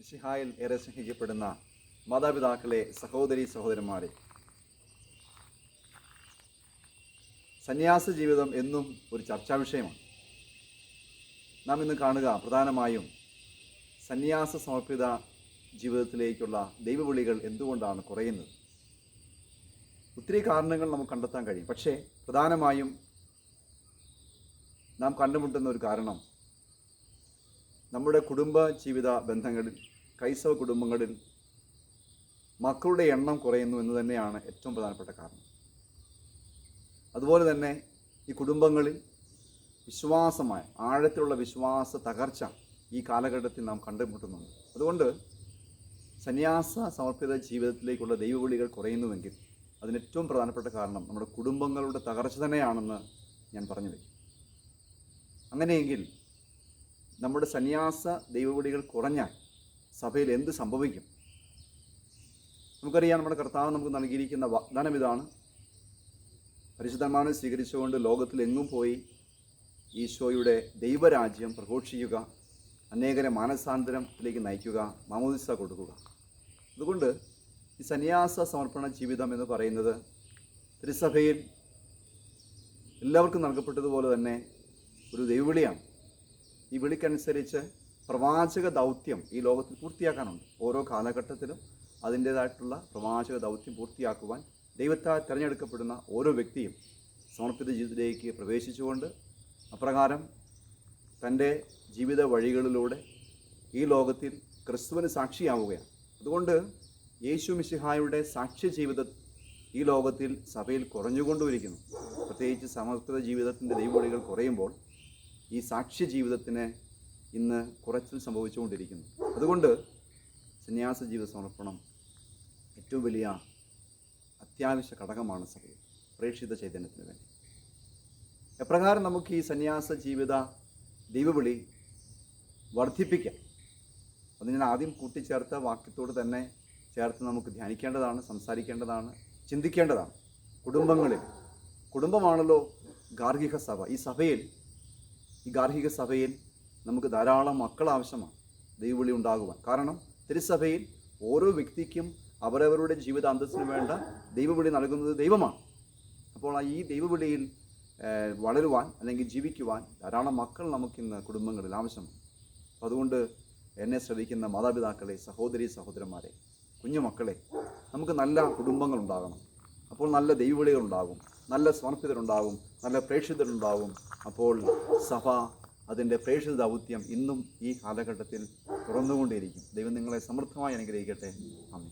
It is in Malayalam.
മിശിഹായിൽ ഏറെ സ്നേഹിക്കപ്പെടുന്ന മാതാപിതാക്കളെ സഹോദരി സഹോദരന്മാരെ. സന്യാസ ജീവിതം എന്നും ഒരു ചർച്ചാ വിഷയമാണ്. നാം ഇന്ന് കാണുക പ്രധാനമായും സന്യാസ സമർപ്പിത ജീവിതത്തിലേക്കുള്ള ദൈവവിളികൾ എന്തുകൊണ്ടാണ് കുറയുന്നത്? ഒത്തിരി കാരണങ്ങൾ നമുക്ക് കണ്ടെത്താൻ കഴിയും. പക്ഷേ പ്രധാനമായും നാം കണ്ടുമുട്ടുന്ന ഒരു കാരണം നമ്മുടെ കുടുംബ ജീവിത ബന്ധങ്ങളിൽ ക്രൈസ്തവ കുടുംബങ്ങളിൽ മക്കളുടെ എണ്ണം കുറയുന്നു എന്ന് തന്നെയാണ് ഏറ്റവും പ്രധാനപ്പെട്ട കാരണം. അതുപോലെ തന്നെ ഈ കുടുംബങ്ങളിൽ വിശ്വാസമായ ആഴത്തിലുള്ള വിശ്വാസ തകർച്ച ഈ കാലഘട്ടത്തിൽ നാം കണ്ടുമുട്ടുന്നുണ്ട്. അതുകൊണ്ട് സന്യാസ സമർപ്പിത ജീവിതത്തിലേക്കുള്ള ദൈവവിളികൾ കുറയുന്നുവെങ്കിൽ അതിന് ഏറ്റവും പ്രധാനപ്പെട്ട കാരണം നമ്മുടെ കുടുംബങ്ങളുടെ തകർച്ച തന്നെയാണെന്ന് ഞാൻ പറഞ്ഞു വയ്ക്കും അങ്ങനെയെങ്കിൽ നമ്മുടെ സന്യാസ ദൈവവിളികൾ കുറഞ്ഞാൽ സഭയിൽ എന്ത് സംഭവിക്കും? നമുക്കറിയാം നമ്മുടെ കർത്താവ് നമുക്ക് നൽകിയിരിക്കുന്ന വാഗ്ദാനം ഇതാണ്. പരിശുദ്ധന്മാരെ സ്വീകരിച്ചുകൊണ്ട് ലോകത്തിലെങ്ങും പോയി ഈശോയുടെ ദൈവരാജ്യം പ്രഘോഷിക്കുക അനേകരെ മാനസാന്തരത്തിലേക്ക് നയിക്കുക മാമോദിസ കൊടുക്കുക. അതുകൊണ്ട് ഈ സന്യാസ സമർപ്പണ ജീവിതം എന്ന് പറയുന്നത് തിരുസഭയിൽ എല്ലാവർക്കും നൽകപ്പെട്ടതുപോലെ തന്നെ ഒരു ദൈവവിളിയാണ്. ഈ വിളിക്കനുസരിച്ച് പ്രവാചക ദൗത്യം ഈ ലോകത്തിൽ പൂർത്തിയാക്കാനുണ്ട്. ഓരോ കാലഘട്ടത്തിലും അതിന്റേതായിട്ടുള്ള പ്രവാചക ദൗത്യം പൂർത്തിയാക്കുവാൻ ദൈവത്താൽ തിരഞ്ഞെടുക്കപ്പെടുന്ന ഓരോ വ്യക്തിയും സമർപ്പിത ജീവിതത്തിലേക്ക് പ്രവേശിച്ചുകൊണ്ട് അപ്രകാരം തന്റെ ജീവിത വഴികളിലൂടെ ഈ ലോകത്തിൽ ക്രിസ്തുവിന് സാക്ഷിയാവുകയാണ്. അതുകൊണ്ട് യേശു മിശിഹായുടെ സാക്ഷ്യ ജീവിതം ഈ ലോകത്തിൽ സഭയിൽ കുറഞ്ഞുകൊണ്ടുമിരിക്കുന്നു. പ്രത്യേകിച്ച് സമർപ്പിത ജീവിതത്തിന്റെ ദൈവവഴികൾ കുറയുമ്പോൾ ഈ സാക്ഷ്യ ജീവിതത്തിന് ഇന്ന് കുറച്ചിൽ സംഭവിച്ചുകൊണ്ടിരിക്കുന്നു. അതുകൊണ്ട് സന്യാസ ജീവിത സമർപ്പണം ഏറ്റവും വലിയ അത്യാവശ്യ ഘടകമാണ് സഭയിൽ പ്രേക്ഷിത ചൈതന്യത്തിന് വേണ്ടി. എപ്രകാരം നമുക്ക് ഈ സന്യാസ ജീവിത ദൈവവിളി വർദ്ധിപ്പിക്കാം? അത് ഞാൻ ആദ്യം കൂട്ടിച്ചേർത്ത വാക്യത്തോട് തന്നെ ചേർത്ത് നമുക്ക് ധ്യാനിക്കേണ്ടതാണ് സംസാരിക്കേണ്ടതാണ് ചിന്തിക്കേണ്ടതാണ്. കുടുംബങ്ങളിൽ കുടുംബമാണല്ലോ ഗാർഹിക സഭ. ഈ സഭയിൽ ഈ ഗാർഹിക സഭയിൽ നമുക്ക് ധാരാളം മക്കൾ ആവശ്യമാണ് ദൈവവിളി ഉണ്ടാകുവാൻ. കാരണം തിരുസഭയിൽ ഓരോ വ്യക്തിക്കും അവരവരുടെ ജീവിത അന്തസ്സിന് വേണ്ട ദൈവവിളി നൽകുന്നത് ദൈവമാണ്. അപ്പോൾ ഈ ദൈവവിളിയിൽ വളരുവാൻ അല്ലെങ്കിൽ ജീവിക്കുവാൻ ധാരാളം മക്കൾ നമുക്കിന്ന് കുടുംബങ്ങളിൽ ആവശ്യമാണ്. അപ്പോൾ അതുകൊണ്ട് എന്നെ ശ്രവിക്കുന്ന മാതാപിതാക്കളെ സഹോദരി സഹോദരന്മാരെ കുഞ്ഞുമക്കളെ നമുക്ക് നല്ല കുടുംബങ്ങൾ ഉണ്ടാകണം. അപ്പോൾ നല്ല ദൈവവിളികൾ ഉണ്ടാകും. നല്ല സമർപ്പിതരുണ്ടാവും നല്ല പ്രേക്ഷിതരുണ്ടാവും. അപ്പോൾ സഭ അതിന്റെ പ്രേക്ഷിത ദൗത്യം ഇന്നും ഈ കാലഘട്ടത്തിൽ തുറന്നുകൊണ്ടേയിരിക്കും. ദൈവം നിങ്ങളെ സമൃദ്ധമായി അനുഗ്രഹിക്കട്ടെ. ആമേൻ.